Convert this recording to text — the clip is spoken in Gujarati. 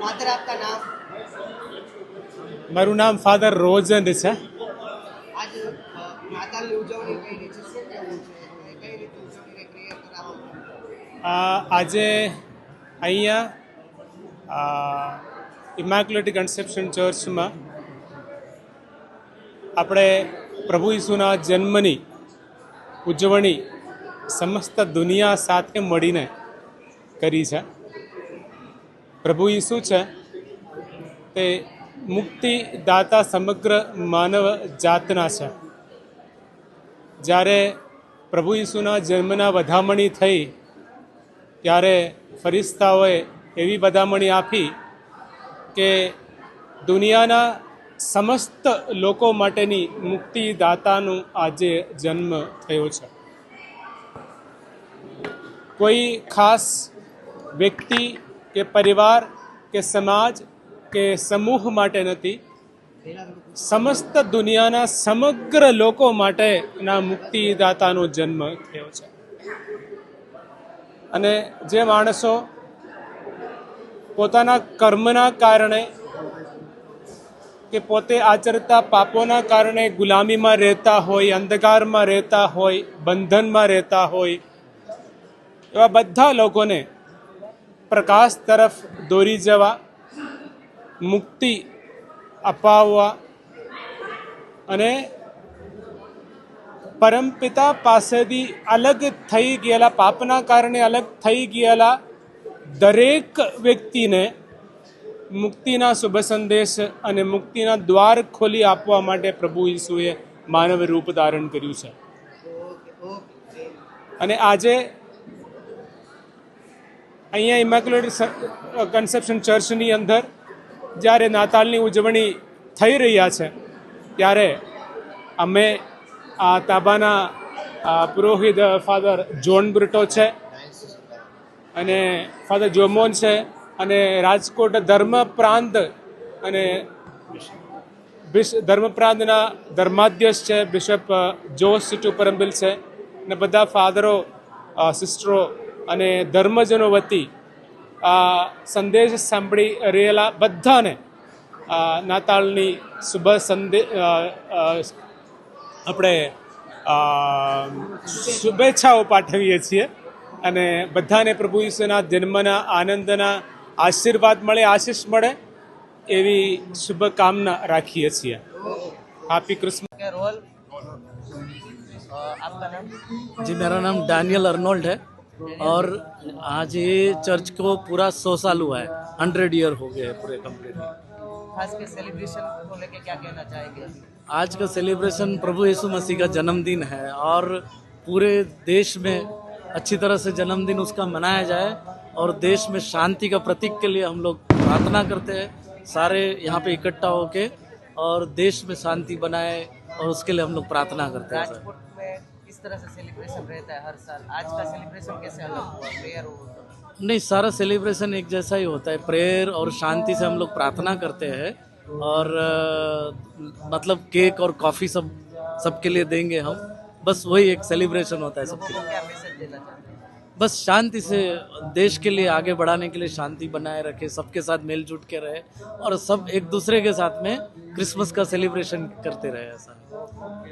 માતર આપકા નામ? મારું નામ ફાધર રોજન છે. આજે અહીંયા ઇમાક્યુલેટ કન્સેપ્શન ચર્ચમાં આપણે પ્રભુ ઈસુના જન્મની ઉજવણી સમસ્ત દુનિયા સાથે મળીને કરી છે. પ્રભુ ઈસુ છે, તે મુક્તિદાતા સમગ્ર માનવ જાતના છે. જ્યારે પ્રભુ ઈસુના જન્મના વધામણી થઈ, ત્યારે ફરિસ્તાઓએ એવી વધામણી આપી કે દુનિયાના સમસ્ત લોકો માટેની મુક્તિદાતાનું આજે જન્મ થયો છે. કોઈ ખાસ વ્યક્તિ કે પરિવાર, કે સમાજ, કે સમૂહ માટે નથી. સમસ્ત દુનિયાના સમગ્ર લોકો માટેના મુક્તિદાતાનો જન્મ થયો છે. અને જે માણસો પોતાના કર્મના કારણે કે પોતે આચરતા પાપોના કારણે ગુલામીમાં રહેતા હોય, અંધકારમાં રહેતા હોય, બંધનમાં રહેતા હોય, એવા બધા લોકોને પ્રકાશ તરફ દોરી જવા મુક્તિ અપાવવા અને પરમપિતા પાસેથી અલગ થઈ ગયેલા પાપના કારણે અલગ થઈ ગયેલા દરેક વ્યક્તિને મુક્તિના શુભ સંદેશ અને મુક્તિના દ્વાર ખોલી આપવા માટે પ્રભુ ઈસુએ માનવ રૂપ ધારણ કર્યું છે. અને આજે અહીંયા ઇમેક્યુલેટ કન્સેપ્શન ચર્ચની અંદર જ્યારે નાતાલની ઉજવણી થઈ રહ્યા છે, ત્યારે અમે આ તાબાના પુરોહિત ફાધર જોન બ્રિટો છે અને ફાધર જોમોન છે અને રાજકોટ ધર્મ પ્રાંત અને ધર્મ પ્રાંતના ધર્માધ્યક્ષ છે બિશપ જોસ સિટુ પરમબિલ છે અને બધા ફાધરો સિસ્ટરો અને ધર્મજનો વતી આ સંદેશ સાંભળી રહેલા બધાને આ નાતાળની શુભ સંદે અ, અ, આપણે અ, શુભેચ્છાઓ પાઠવીએ છીએ અને બધાને પ્રભુ ઈસુના જન્મના આનંદના આશીર્વાદ મળે આશીષ મળે એવી શુભકામના રાખીએ છીએ હેપી ક્રિસમસ के रोल अ, आपका नाम जी मेरा नाम डैनियल अर्नोल्ड है और आज ये चर्च को पूरा सौ साल हुआ है हंड्रेड ईयर हो गए हैं पूरे कंप्लीट आज के सेलिब्रेशन को लेके क्या कहना चाहेंगे? आज का सेलिब्रेशन प्रभु यीशु मसीह का जन्मदिन है और पूरे देश में अच्छी तरह से जन्मदिन उसका मनाया जाए और देश में शांति का प्रतीक के लिए हम लोग प्रार्थना करते हैं सारे यहाँ पे इकट्ठा होके और देश में शांति बनाए और उसके लिए हम लोग प्रार्थना करते हैं किस तरह से सेलिब्रेशन रहता है हर साल? आज का सेलिब्रेशन कैसे अलग हुआ? प्रेयर हो नहीं सारा सेलिब्रेशन एक जैसा ही होता है। प्रेयर और शांति से हम लोग प्रार्थना करते हैं और मतलब केक और कॉफ़ी सब सबके लिए देंगे हम। बस वही एक सेलिब्रेशन होता है सबके लिए। बस शांति से देश के लिए आगे बढ़ाने के लिए शांति बनाए रखे सबके साथ मिलजुल के रहे और सब एक दूसरे के साथ में क्रिसमस का सेलिब्रेशन करते रहे ऐसा